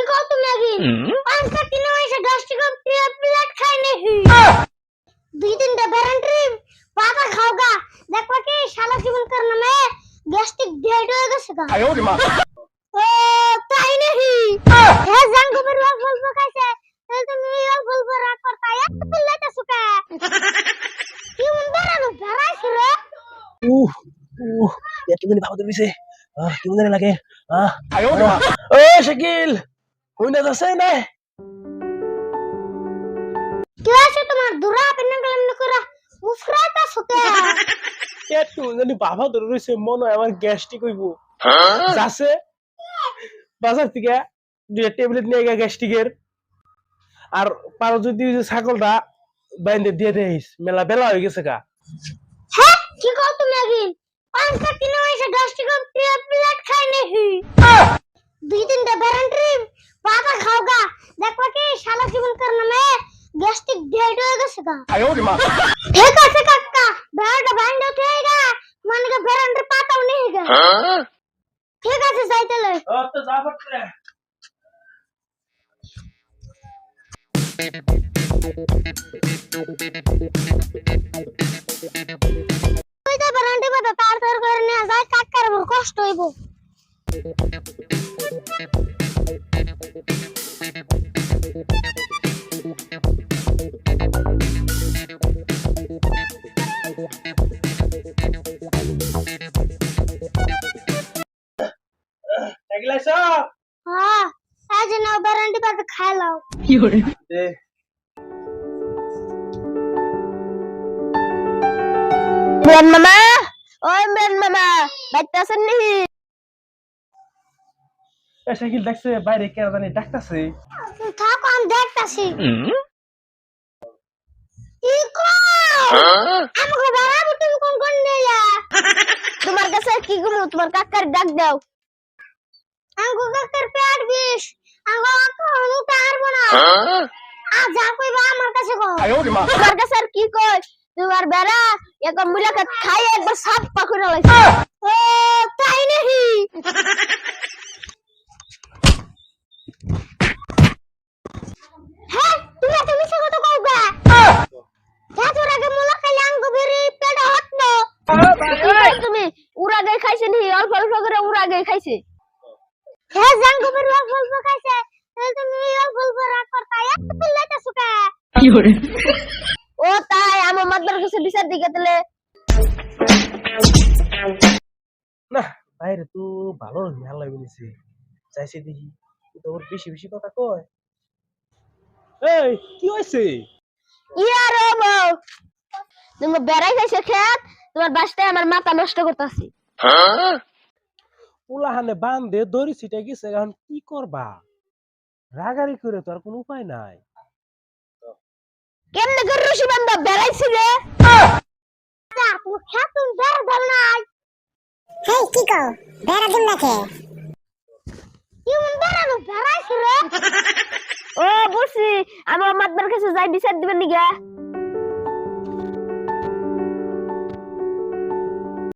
বেশি খাও তুমি আগে পাঁচটা তিন মাসে দশটি কম প্লেট খাই নাকি দুই দিন দে ব্যারান্টি পাতা খাও গা দেখো কি শালা জীবন কার নামে গ্যাস্ট্রিক ডেট হয়ে গেছে গা ও তাই নাকি হ্যাঁ জাঙ্গো বের ওয়াল বলবো কাছে তাহলে তুমি ওয়াল বলবো রাগ করতা এত প্লেট সুকা কি উন্দারানো ভরাইছ রে উহ উহ এত দিন ভাবতে দিছে আহ কেমন লাগে আহ ও শাকিল কইনা যাচ্ছে না কি আছে তোমার দুরা পেন গেলাম না করা উফরাটা সুকা এ জানি বাবা ধরে রয়েছে মনে হয় আমার গ্যাস্ট্রিক হইব যাচ্ছে বাজার থেকে দুইটা ট্যাবলেট নিয়ে গিয়ে গ্যাস্ট্রিকের আর পারো যদি ওই যে ছাগলটা বাইন্দে দিয়ে দেইস মেলা বেলা হয়ে গেছে গা হ্যাঁ কি কও তুমি আগে পাঁচ কাপ তিন মাসে প্লেট খাই নেহি দুই পাতা খাওগা দেখবা কি শালা জীবনকার নামে গ্যাস্ট্রিক ডেট হয়ে গেছে গা ঠিক আছে কাকা বেড়াটা ভাঙ উঠেগা মানে কে বেড়ানোর পাতাও নেই গা ঠিক আছে যাইতে লই তো যা পড়তে তুই তো বেড়ানোর পাতা তার তার করে নিয়ে যায় কাকার কষ্ট হইব अगला साहब हाँ आज ना बरंडी पर खा लाओ। योरे। दे। मेरन मामा ओए मेरन मामा बैठता सन नहीं। ऐसे कि देख से बाहर क्या रहता नहीं देखता से। था कौन देखता से? हम्म। इको আমাকে বাড়াবো তুমি কোন কোন নিলা তোমার কাছে কি গুমু তোমার কাকার ডাক দাও। আমগো কাকার পেট বিষ আমগো অত অনুটা আরবো না। আ যা কইবা আমার কাছে কও। তোমার কাছে আর কি কই? তোমার বেড়া এক মুলাকে খাই একবার সাপ পাকুরা লাগছে ও তাই আমার মাদার কাছে বিচার দিকে তাহলে। না বাইরে তো ভালো মেলা লাগবে নিছে চাইছে দেখি তো ওর বেশি বেশি কথা কয়। এই কি হয়েছে ইয়ার বউ তুমি বেড়াই খাইছে খেত তোমার বাসটায় আমার মাথা নষ্ট করতেছি। পোলাহানে বান্ধে দড়ি ছিটা গেছে এখন কি করবা? রাগারি করে তো আর কোনো উপায় নাই। রশি বান্ধব বেড়াইছি রে। তুমি বেড়া ধর নাই হেই কি কও? বেড়া দিম নাকি কি? বেড়ানো বেড়াইছি রে। ও বুঝছি। আমার মাতবার কাছে যাই বিচার দিবেন নিগা